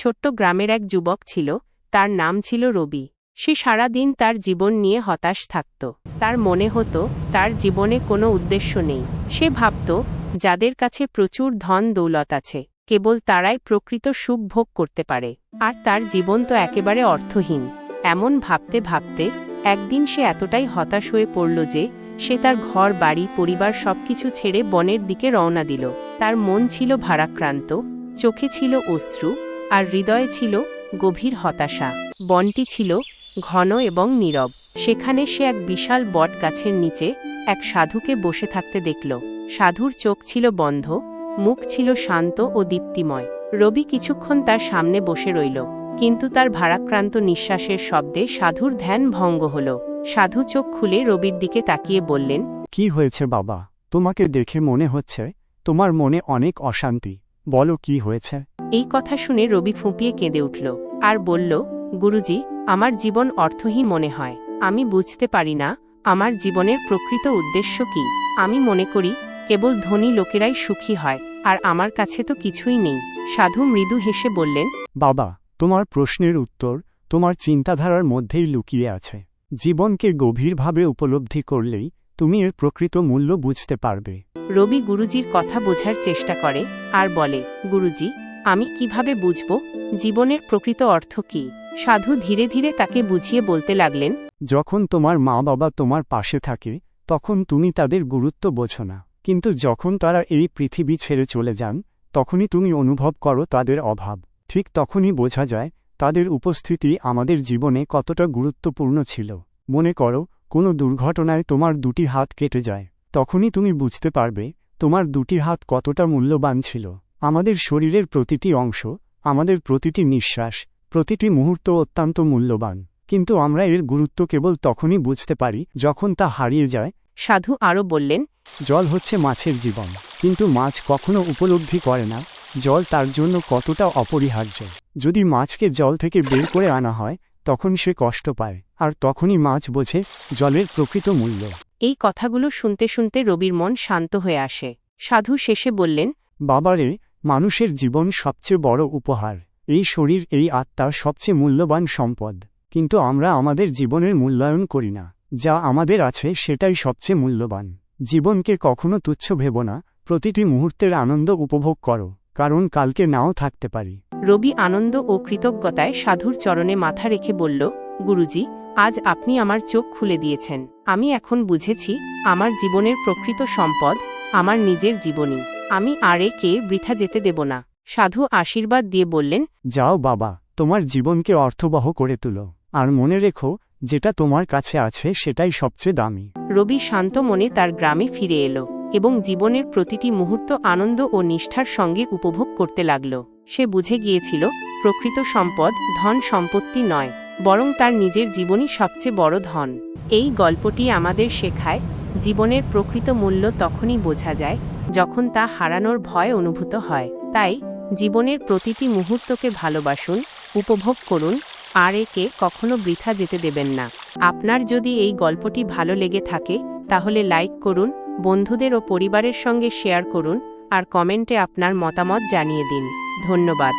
ছোট্ট গ্রামের এক যুবক ছিল, তার নাম ছিল রবি। সে সারাদিন তার জীবন নিয়ে হতাশ থাকত। তার মনে হতো, তার জীবনে কোনো উদ্দেশ্য নেই। সে ভাবত, যাদের কাছে প্রচুর ধন দৌলত আছে, কেবল তারাই প্রকৃত সুখ ভোগ করতে পারে। আর তার জীবন তো একেবারে অর্থহীন। এমন ভাবতে ভাবতে, একদিন সে এতটাই হতাশ হয়ে পড়ল যে, সে তার ঘর, বাড়ি, পরিবার সবকিছু ছেড়ে বনের দিকে রওনা দিল। তার মন ছিল ভারাক্রান্ত, চোখে ছিল অশ্রু আর হৃদয়ে ছিল গভীর হতাশা। বনটি ছিল ঘন এবং নীরব। সেখানে সে এক বিশাল বট গাছের নিচে এক সাধুকে বসে থাকতে দেখল। সাধুর চোখ ছিল বন্ধ, মুখ ছিল শান্ত ও দীপ্তিময়। রবি কিছুক্ষণ তার সামনে বসে রইল, কিন্তু তার ভারাক্রান্ত নিঃশ্বাসের শব্দে সাধুর ধ্যান ভঙ্গ হল। সাধু চোখ খুলে রবির দিকে তাকিয়ে বললেন, কি হয়েছে বাবা? তোমাকে দেখে মনে হচ্ছে তোমার মনে অনেক অশান্তি। বলো কি হয়েছে? এই কথা শুনে রবি ফুঁপিয়ে কেঁদে উঠল আর বলল গুরুজি আমার জীবন অর্থহীন মনে হয়। আমি বুঝতে পারি না আমার জীবনের প্রকৃত উদ্দেশ্য কি। আমি মনে করি কেবল ধনী লোকেরাই সুখী হয় আর আমার কাছে তো কিছুই নেই। সাধু মৃদু হেসে বললেন বাবা তোমার প্রশ্নের উত্তর তোমার চিন্তাধারার মধ্যেই লুকিয়ে আছে। জীবনকে গভীরভাবে উপলব্ধি করলেই তুমি এর প্রকৃত মূল্য বুঝতে পারবে। রবি গুরুজির কথা বোঝার চেষ্টা করে আর বলে গুরুজি আমি কীভাবে বুঝব? জীবনের প্রকৃত অর্থ কি? সাধু ধীরে ধীরে তাকে বুঝিয়ে বলতে লাগলেন যখন তোমার মা বাবা তোমার পাশে থাকে তখন তুমি তাদের গুরুত্ব বোঝো না। কিন্তু যখন তারা এই পৃথিবী ছেড়ে চলে যান তখনই তুমি অনুভব করো তাদের অভাব। ঠিক তখনই বোঝা যায় তাদের উপস্থিতি আমাদের জীবনে কতটা গুরুত্বপূর্ণ ছিল। মনে করো কোনো দুর্ঘটনায় তোমার দুটি হাত কেটে যায় তখনই তুমি বুঝতে পারবে তোমার দুটি হাত কতটা মূল্যবান ছিল। আমাদের শরীরের প্রতিটি অংশ আমাদের প্রতিটি নিঃশ্বাস প্রতিটি মুহূর্ত অত্যন্ত মূল্যবান। কিন্তু আমরা এর গুরুত্ব কেবল তখনই বুঝতে পারি যখন তা হারিয়ে যায়। সাধু আরও বললেন জল হচ্ছে মাছের জীবন কিন্তু মাছ কখনো উপলব্ধি করে না। জল তার জন্য কতটা অপরিহার্য। যদি মাছকে জল থেকে বের করে আনা হয় তখন সে কষ্ট পায় আর তখনই মাছ বোঝে জলের প্রকৃত মূল্য। এই কথাগুলো শুনতে শুনতে রবির মন শান্ত হয়ে আসে। সাধু শেষে বললেন বাবারে মানুষের জীবন সবচেয়ে বড় উপহার। এই শরীর এই আত্মা সবচেয়ে মূল্যবান সম্পদ। কিন্তু আমরা আমাদের জীবনের মূল্যায়ন করি না। যা আমাদের আছে সেটাই সবচেয়ে মূল্যবান। জীবনকে কখনো তুচ্ছ ভেব না। প্রতিটি মুহূর্তের আনন্দ উপভোগ করো। কারণ কালকে নাও থাকতে পারি। রবি আনন্দ ও কৃতজ্ঞতায় সাধুর চরণে মাথা রেখে বলল গুরুজি আজ আপনি আমার চোখ খুলে দিয়েছেন। আমি এখন বুঝেছি আমার জীবনের প্রকৃত সম্পদ আমার নিজের জীবনী। আমি আর একে বৃথা যেতে দেব না। সাধু আশীর্বাদ দিয়ে বললেন যাও বাবা তোমার জীবনকে অর্থবহ করে তুলো। আর মনে রেখো যেটা তোমার কাছে আছে সেটাই সবচেয়ে দামি। রবি শান্ত মনে তার গ্রামে ফিরে এলো। এবং জীবনের প্রতিটি মুহূর্ত আনন্দ ও নিষ্ঠার সঙ্গে উপভোগ করতে লাগল। সে বুঝে গিয়েছিল, প্রকৃত সম্পদ ধন সম্পত্তি নয়, বরং তার নিজের জীবনই সবচেয়ে বড় ধন। এই গল্পটি আমাদের শেখায়, জীবনের প্রকৃত মূল্য তখনই বোঝা যায়, যখন তা হারানোর ভয় অনুভূত হয়। তাই, জীবনের প্রতিটি মুহূর্তকে ভালোবাসুন, উপভোগ করুন, আর একে কখনো বৃথা যেতে দেবেন না। আপনার যদি এই গল্পটি ভালো লেগে থাকে, তাহলে লাইক করুন বন্ধুদের ও পরিবারের সঙ্গে শেয়ার করুন আর কমেন্টে আপনার মতামত জানিয়ে দিন। ধন্যবাদ।